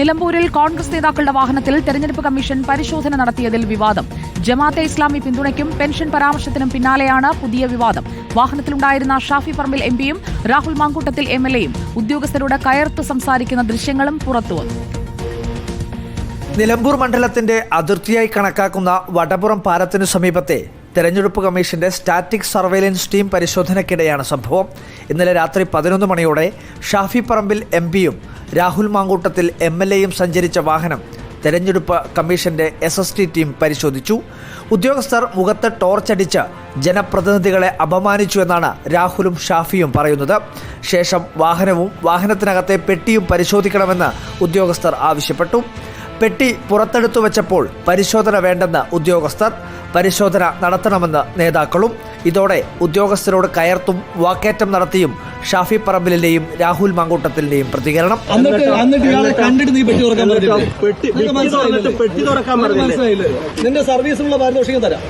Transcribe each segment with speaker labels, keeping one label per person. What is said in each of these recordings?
Speaker 1: നിലമ്പൂരിൽ കോൺഗ്രസ് നേതാക്കളുടെ വാഹനത്തിൽ തെരഞ്ഞെടുപ്പ് കമ്മീഷൻ പരിശോധന നടത്തിയതിൽ വിവാദം. ജമാഅത്തെ ഇസ്ലാമി പിന്തുണയ്ക്കും പെൻഷൻ പരാമർശത്തിനും പിന്നാലെയാണ് പുതിയ വിവാദം. വാഹനത്തിലുണ്ടായിരുന്ന ഷാഫി പറമ്പിൽ എംപിയും രാഹുൽ മാങ്കൂട്ടത്തിൽ എം എൽ ഉദ്യോഗസ്ഥരോട് കയർത്ത് സംസാരിക്കുന്ന ദൃശ്യങ്ങളും പുറത്തുവന്നു
Speaker 2: നിലമ്പൂർ മണ്ഡലത്തിന്റെ അതിർത്തിയായി കണക്കാക്കുന്ന വടപുറം പാലത്തിനു സമീപത്തെ തെരഞ്ഞെടുപ്പ് കമ്മീഷന്റെ സ്റ്റാറ്റിക് സർവൈലൻസ് ടീം പരിശോധനയ്ക്കിടെയാണ് സംഭവം. ഇന്നലെ രാത്രി പതിനൊന്ന് മണിയോടെ ഷാഫി പറമ്പിൽ എം പിയും രാഹുൽ മാങ്കൂട്ടത്തിൽ എം എൽ എയും സഞ്ചരിച്ച വാഹനം തെരഞ്ഞെടുപ്പ് കമ്മീഷന്റെ എസ് എസ് ടി ടീം പരിശോധിച്ചു. ഉദ്യോഗസ്ഥർ മുഖത്ത് ടോർച്ചടിച്ച് ജനപ്രതിനിധികളെ അപമാനിച്ചു എന്നാണ് രാഹുലും ഷാഫിയും പറയുന്നത്. ശേഷം വാഹനവും വാഹനത്തിനകത്തെ പെട്ടിയും പരിശോധിക്കണമെന്ന് ഉദ്യോഗസ്ഥർ ആവശ്യപ്പെട്ടു. പെട്ടി പുറത്തെടുത്തു വെച്ചപ്പോൾ പരിശോധന വേണ്ടെന്ന് ഉദ്യോഗസ്ഥർ പരിശോധന നടത്തണമെന്ന് നേതാക്കളും ഇതോടെ ഉദ്യോഗസ്ഥരോട് കയർത്തും വാക്കേറ്റം നടത്തിയും ഷാഫി പറമ്പിലിന്റെയും രാഹുൽ മാങ്കൂട്ടത്തിന്റെയും പ്രതികരണം.
Speaker 3: നിന്റെ സർവീസിനുള്ള പാരിതോഷികം തരാം.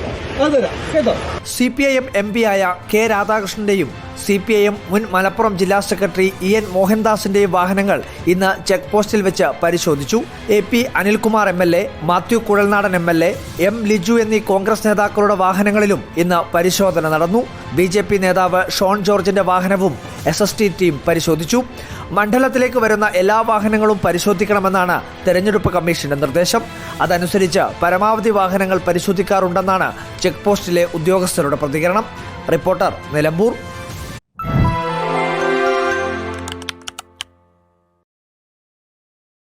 Speaker 2: C P I M M P ആയ കെ രാധാകൃഷ്ണന്റെയും സി പി ഐ എം മുൻ മലപ്പുറം ജില്ലാ സെക്രട്ടറി ഇ എൻ മോഹൻദാസിന്റെയും വാഹനങ്ങൾ ഇന്ന് ചെക്ക് പോസ്റ്റിൽ വെച്ച് പരിശോധിച്ചു. A P Anilkumar M L A Mathew Kuzhalnadan M L A M Liju എന്നീ കോൺഗ്രസ് നേതാക്കളുടെ വാഹനങ്ങളിലും ഇന്ന് പരിശോധന നടന്നു. ബി ജെ പി നേതാവ് ഷോൺ ജോർജിന്റെ വാഹനവും എസ് എസ് ടി ടീം പരിശോധിച്ചു. മണ്ഡലത്തിലേക്ക് വരുന്ന എല്ലാ വാഹനങ്ങളും പരിശോധിക്കണമെന്നാണ് തെരഞ്ഞെടുപ്പ് കമ്മീഷന്റെ നിർദ്ദേശം. അതനുസരിച്ച് പരമാവധി വാഹനങ്ങൾ പരിശോധിക്കാറുണ്ടെന്നാണ് ചെക്ക് പോസ്റ്റിലെ ഉദ്യോഗസ്ഥരുടെ പ്രതികരണം. റിപ്പോർട്ടർ നിലമ്പൂർ.